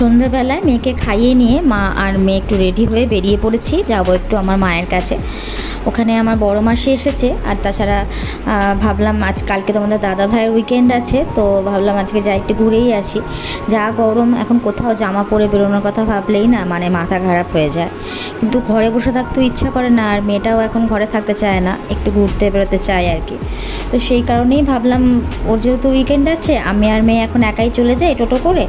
সন্ধেবেলায় মেয়েকে খাইয়ে নিয়ে মা আর মেয়ে একটু রেডি হয়ে বেরিয়ে পড়েছি। যাব একটু আমার মায়ের কাছে। ওখানে আমার বড় মাসি এসেছে, আর তাছাড়া ভাবলাম আজ কালকে তোমাদের দাদা ভাইয়ের উইকেন্ড আছে, তো ভাবলাম আজকে যাই একটু ঘুরেই আসি। যা গরম, এখন কোথাও জামা পরে বেরোনোর কথা ভাবলেই না মানে মাথা খারাপ হয়ে যায়। কিন্তু ঘরে বসে থাকতেও ইচ্ছা করে না, আর মেয়েটাও এখন ঘরে থাকতে চায় না, একটু ঘুরতে বেরোতে চায় আর কি। তো সেই কারণেই ভাবলাম, ওর যেহেতু উইকেন্ড আছে, আমি আর মেয়ে এখন একাই চলে যাই টোটো করে,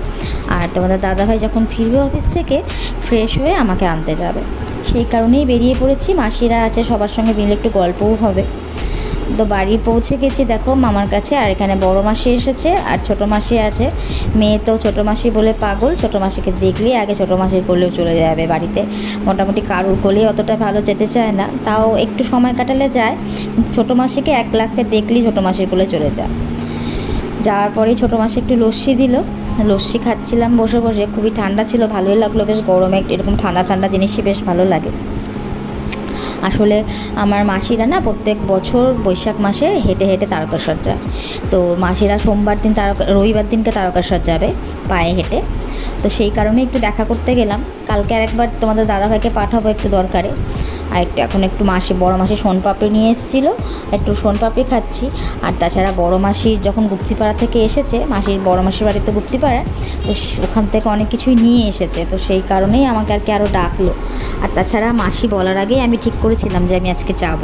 আর তোমাদের দাদাভাই যখন ফিরবে অফিস থেকে ফ্রেশ হয়ে আমাকে আনতে যাবে। সেই কারণেই বেরিয়ে পড়েছি। মাসিরা আছে, সবার সঙ্গে মিলে একটু গল্পও হবে। তো বাড়ি পৌঁছে গেছি দেখো মামার কাছে, আর এখানে বড় মাসি এসেছে আর ছোট মাসি আছে। মেয়ে তো ছোট মাসি বলে পাগল, ছোট মাসিকে দেখলেই আগে ছোট মাসির কোলেও চলে যাবে বাড়িতে। মোটামুটি কারুর কোলেই অতটা ভালো যেতে চায় না, তাও একটু সময় কাটালে যায়। ছোট মাসিকে এক লাখে দেখলেই ছোট মাসির কোলে চলে যায়। যাওয়ার পরেই ছোটো মাসি একটু লস্যি দিল। লস্যি খাচ্ছিলাম বসে বসে, খুবই ঠান্ডা ছিল, ভালোই লাগল, বেশ গরমে এরকম ঠান্ডা ঠান্ডা জিনিসই বেশ ভালো লাগে। আসলে আমার মাসিরা না প্রত্যেক বছর বৈশাখ মাসে হেঁটে হেঁটে তারকেশ্বর যায়। তো মাসিরা সোমবার দিন তারকা, রবিবার দিনকে তারকেশ্বর যাবে পায়ে হেঁটে। তো সেই কারণে একটু দেখা করতে গেলাম। কালকে আরেকবার তোমাদের দাদাভাইকে পাঠাবো একটু দরকারে। আর একটু এখন একটু মাসে বড় মাসে সোনপাপড়ি নিয়ে এসেছিল। একটু সোনপাপড়ি খাচ্ছি। আর তাছাড়া বড় মাসির যখন গুপ্তিপাড়া থেকে এসেছে, মাসির বড় মাসির বাড়িতে গুপ্তিপাড়া, তো ওখান থেকে অনেক কিছুই নিয়ে এসেছে। তো সেই কারণেই আমাকে আর কি আরও ডাকলো। আর তাছাড়া মাসি বলার আগেই আমি ঠিক করেছিলাম যে আমি আজকে যাব।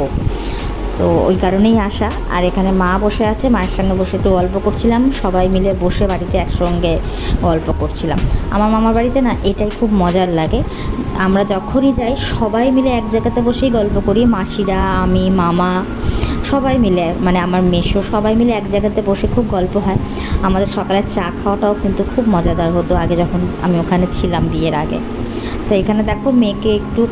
তো ওই কারণেই আসা। আর এখানে মা বসে আছে, মায়ের সঙ্গে বসে একটু গল্প করছিলাম। সবাই মিলে বসে বাড়িতে একসঙ্গে গল্প করছিলাম। আমার মামার বাড়িতে না এটাই খুব মজার লাগে। আমরা যখনই যাই, সবাই মিলে এক জায়গাতে বসেই গল্প করি। মাসিরা, আমি, মামা সবাই মিলে মানে আমার মেশো সবাই মিলে এক জায়গাতে বসে খুব গল্প হয়। আমাদের সকালের চা খাওয়াটাও কিন্তু খুব মজাদার হতো আগে যখন আমি ওখানে ছিলাম বিয়ের আগে। তো এখানে দেখো মেয়েকে একটু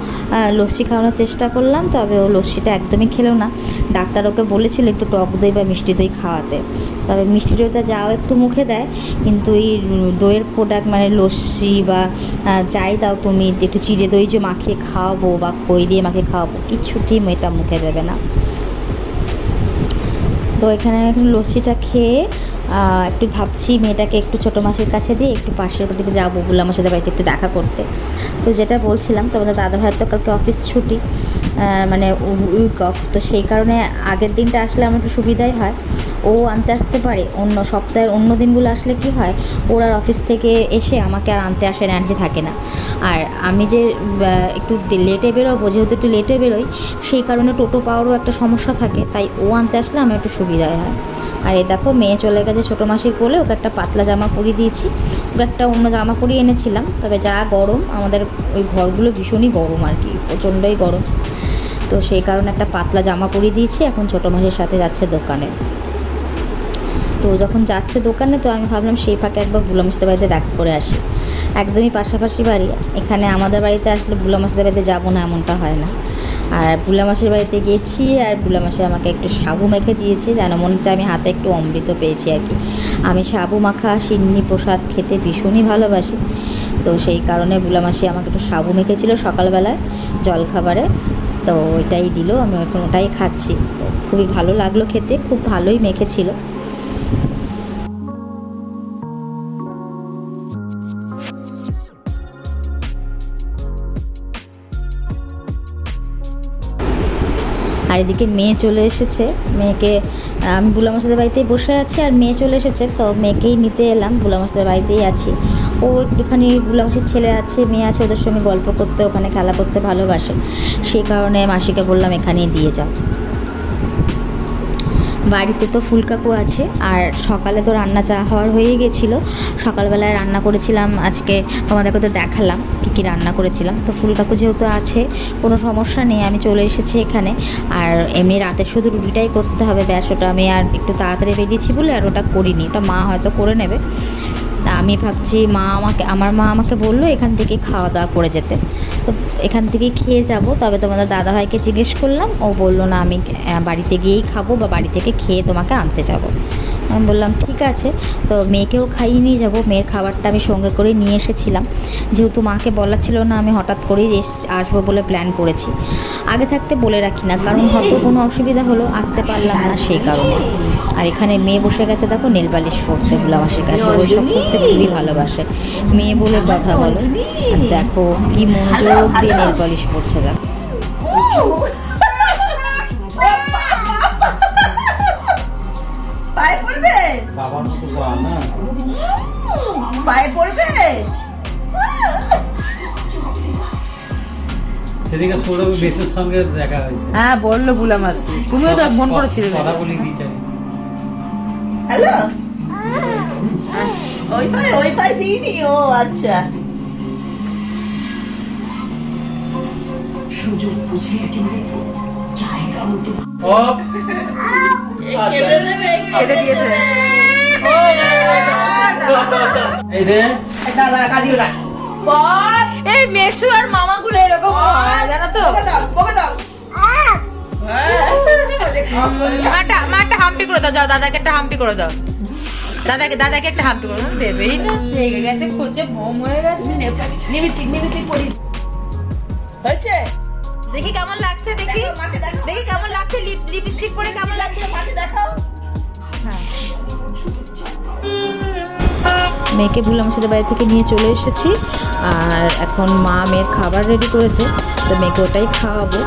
লস্যি খাওয়ানোর চেষ্টা করলাম, তবে ও লস্যিটা একদমই খেলো না। ডাক্তার ওকে বলেছিল একটু টক দই বা মিষ্টি দই খাওয়াতে। তবে মিষ্টি দইটা যাও একটু মুখে দেয়, কিন্তু এই দইয়ের প্রোডাক্ট মানে লস্যি বা যাই দাও তুমি, একটু চিড়ে দই যে মাখিয়ে খাওয়াবো বা খই দিয়ে মাখিয়ে খাওয়াবো, কিছুতেই মেয়েটা মুখে দেবে না। তো এখানে এখন লস্যিটা খেয়ে একটু ভাবছি মেয়েটাকে একটু ছোটো মাসির কাছে দিয়ে একটু পাশের বাড়িতে যাব বুলা মাসিদের বাড়িতে একটু দেখা করতে। তো যেটা বলছিলাম, তোমাদের দাদা ভাইয়ের তো কালকে অফিস ছুটি মানে উইক অফ তো সেই কারণে আগের দিনটা আসলে আমার একটু সুবিধাই হয়। ও আনতে আসতে পারে, অন্য সপ্তাহের অন্য দিনগুলো আসলে কি হয়, ওর আর অফিস থেকে এসে আমাকে আর আনতে আসে এনার্জি থাকে না। আর আমি যে একটু লেটে বেরোবো, যেহেতু একটু লেটে বেরোই, সেই কারণে টোটো পাওয়ারও একটা সমস্যা থাকে, তাই ও আনতে আসলে আমার একটু সুবিধাই হয়। আর এই দেখো, মেয়ে চলে গেছে ছোটো মাসির কোলে ওকে একটা পাতলা জামা পরিয়ে দিয়েছি। ওকে একটা অন্য জামা পরিয়ে এনেছিলাম। তবে যা গরম, আমাদের ওই ঘরগুলো ভীষণই গরম আর কি, প্রচণ্ডই গরম। তো সেই কারণে একটা পাতলা জামা পরিয়ে দিয়েছি। এখন ছোটো মাসির সাথে যাচ্ছে দোকানে। তো যখন যাচ্ছে দোকানে, তো আমি ভাবলাম সেই ফাঁকে একবার বুলা মাসিদের বাড়িতে দেখা করে আসি। একদমই পাশাপাশি বাড়ি। এখানে আমাদের বাড়িতে আসলে বুলা মাসিদের বাড়িতে যাব না, এমনটা হয় না। আর বুলা মাসের বাড়িতে গেছি আর বুলা মাসে আমাকে একটু সাবু মেখে দিয়েছে, যেন মনে হচ্ছে আমি হাতে একটু অমৃত পেয়েছি আর কি। আমি সাবু মাখা, সিন্নি প্রসাদ খেতে ভীষণই ভালোবাসি। তো সেই কারণে বুলা মাসি আমাকে একটু সাবু মেখেছিল সকালবেলায় জলখাবারে। তো ওইটাই দিল, আমি এখন ওটাই খাচ্ছি। তো খুবই ভালো লাগল খেতে, খুব ভালোই মেখেছিল। আর এদিকে মেয়ে চলে এসেছে। মেয়েকে আমি বুলা মাসাদের বাড়িতেই বসে আছি আর মেয়ে চলে এসেছে, তো মেয়েকেই নিতে এলাম বুলা মাসাদের বাড়িতেই আছি। ও একটুখানি বুলা মাসির ছেলে আছে, মেয়ে আছে, ওদের সঙ্গে গল্প করতে, ওখানে খেলা করতে ভালোবাসে। সেই কারণে মাসিকে বললাম, এখানেই দিয়ে যাও। বাড়িতে তো ফুলকাকু আছে, আর সকালে তো রান্না চা হওয়ার হয়ে গেছিল। সকালবেলায় রান্না করেছিলাম, আজকে তোমাদেরকে তো দেখালাম কী কী রান্না করেছিলাম। তো ফুলকাকু যেহেতু আছে, কোনো সমস্যা নেই, আমি চলে এসেছি এখানে। আর এমনি রাতে শুধু রুটিটাই করতে হবে, ব্যাস ওটা আমি আর একটু তাড়াতাড়ি বেরিয়েছি বলে আর ওটা করিনি, ওটা মা হয়তো করে নেবে। তা আমি ভাবছি মা আমাকে, আমার মা আমাকে বলল এখান থেকে খাওয়া দাওয়া করে যেতে। তো এখান থেকে খেয়ে যাব, তবে তোমাদের দাদাভাইকে জিজ্ঞেস করলাম, ও বলল না আমি বাড়িতে গিয়েই খাব বা বাড়ি থেকে খেয়ে তোমাকে আনতে যাব। আমি বললাম, ঠিক আছে। তো মেয়েকেও খাইয়ে নিয়ে যাব। মেয়ের খাবারটা আমি সঙ্গে করে নিয়ে এসেছিলাম। যেহেতু মাকে বলা ছিল না, আমি হঠাৎ করেই এস- আসব বলে প্ল্যান করেছি। আগে থাকতে বলে রাখি না, কারণ হয়তো কোনো অসুবিধা হলো, আসতে পারলাম না সেই কারণে। আর এখানে মেয়ে বসে গেছে, দেখো, নেল পালিশ পরতে বুলামাসের কাছে। ওই সব করতে খুবই ভালোবাসে। মেয়ে বলে কথা বলো। দেখো, কি মনোযোগ দিয়ে নেল পরছে দেখো। পায়ে পড়বে? সেদিকে সৌরভ বেসের সঙ্গে দেখা হয়েছে। হ্যাঁ বলল বুলা মাসি। তুমিও তো ফোন করেছিলে কথা বলে দিয়েছে হ্যালো? ওই পায়ে ওই পায়ে দিইনি ও আচ্ছা। ও কেটে দিয়েছে এই দে দাদা কাঁদিও না এই মেশু আর মামাগুলো এরকম হয় জানো তো? বকে দাও বকে দাও। হ্যাঁ। মাটা মাটা হাম্পি করে দাও যাও দাদাকে একটা হাম্পি করে দাও। দাদাকে দাদাকে একটা হাম্পি করে দাও। দেবেই না। রেগে গেছে খুঁজে বোম হয়ে গেছে। নিমিতিক নিমিতিক পড়ি হয়েছে? দেখি কেমন লাগছে দেখি। দেখো, মাকে দেখো। দেখি কেমন লাগছে লিপ লিপস্টিক পরে কেমন লাগছে? মাকে দেখাও মেয়েকে ভুলাম সাথে বাড়ি থেকে নিয়ে চলে এসেছি। আর এখন মা মেয়ের খাবার রেডি করেছে, তো মেয়েকে ওটাই খাওয়াবো।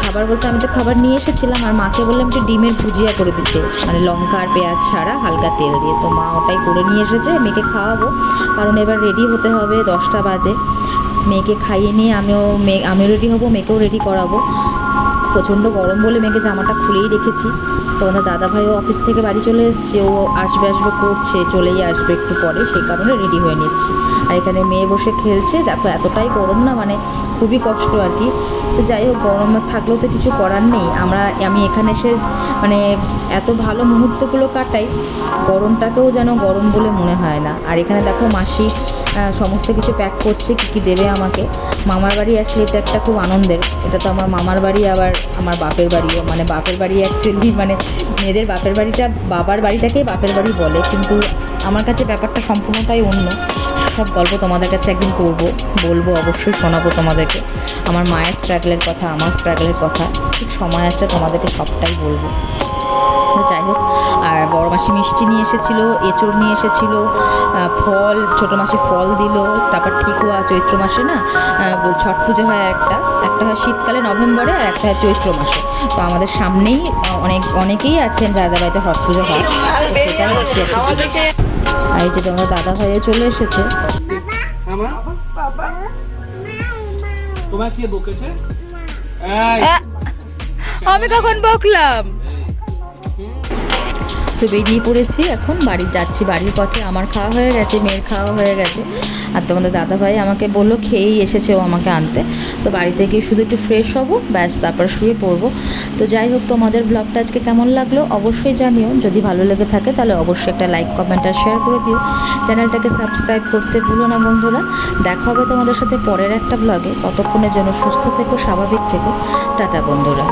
খাবার বলতে আমি তো খাবার নিয়ে এসেছিলাম, আর মাকে বললাম একটু ডিমের ভুজিয়া করে দিতে। মানে লঙ্কা আর পেঁয়াজ ছাড়া হালকা তেল দিয়ে। তো মা ওটাই করে নিয়ে এসেছে, মেয়েকে খাওয়াবো। কারণ এবার রেডি হতে হবে দশটা বাজে। মেয়েকে খাইয়ে নিয়ে আমিও মেয়ে আমিও রেডি হব, মেয়েকেও রেডি করাবো। প্রচণ্ড গরম বলে মেয়েকে জামাটা খুলেই রেখেছি। তোমাদের দাদাভাইও অফিস থেকে বাড়ি চলে এসছে, ও আসবে আসবে করছে, চলেই আসবে একটু পরে, সেই কারণে রেডি হয়ে নিচ্ছি। আর এখানে মেয়ে বসে খেলছে, দেখো এতটাই গরম না মানে খুবই কষ্ট আর কি। তো যাই হোক, গরম থাকলেও তো কিছু করার নেই। আমরা, আমি এখানে এসে মানে এত ভালো মুহূর্তগুলো কাটাই, গরমটাকেও যেন গরম বলে মনে হয় না। আর এখানে দেখো মাসি সমস্ত কিছু প্যাক করছে, কী কী দেবে আমাকে। মামার বাড়ি আসলে এটা একটা খুব আনন্দের। এটা তো আমার মামার বাড়ি, আবার আমার বাপের বাড়িও। মানে বাপের বাড়ি অ্যাকচুয়ালি মানে মেয়েদের বাপের বাড়িটা, বাবার বাড়িটাকেই বাপের বাড়ি বলে, কিন্তু আমার কাছে ব্যাপারটা সম্পূর্ণটাই অন্য। সব গল্প তোমাদের কাছে একদিন করব, বলব, অবশ্যই শোনাবো তোমাদেরকে। আমার মায়ের স্ট্রাগলের কথা, আমার স্ট্রাগলের কথা, ঠিক সময় আসলে তোমাদেরকে সবটাই বলব। যাই হোক, আর বড় মাসি মিষ্টি নিয়ে এসেছিল, এঁচড় নিয়ে এসেছিল ফল, ছোট মাসি ফল দিল, তারপর ঠিকুয়া চৈত্র মাসে না ছট পুজো হয় একটা একটা হয় শীতকালে নভেম্বরে আর একটা হয় চৈত্র মাসে। তো আমাদের সামনেই অনেক অনেকেই আছেন যাদের বাড়িতে হট পুজো হয় সেটা। আর এই যে তোমার দাদা ভাইও চলে এসেছে। তোমার কি বকেছে? আমি কখন বকলাম? তো বেরিয়ে পড়েছি। এখন বাড়ি যাচ্ছি, বাড়ির পথে আমার খাওয়া হয়ে গেছে, মেয়ের খাওয়া হয়ে গেছে। আর তোমাদের দাদাভাই আমাকে বলল, খেয়েই এসেছে ও আমাকে আনতে। তো বাড়িতে গিয়ে শুধু একটু ফ্রেশ হব, ব্যাস, তারপর শুয়ে পড়ব। তো যাই হোক, তোমাদের ব্লগটা আজকে কেমন লাগল অবশ্যই জানিও। যদি ভালো লেগে থাকে, তাহলে অবশ্যই একটা লাইক কমেন্ট আর শেয়ার করে দিও। চ্যানেলটাকে সাবস্ক্রাইব করতে ভুলো না, বন্ধুরা। দেখা হবে তোমাদের সাথে পরের একটা ব্লগে ততক্ষণের জন্য সুস্থ থেকো, স্বাভাবিক থেকো। টাটা, বন্ধুরা।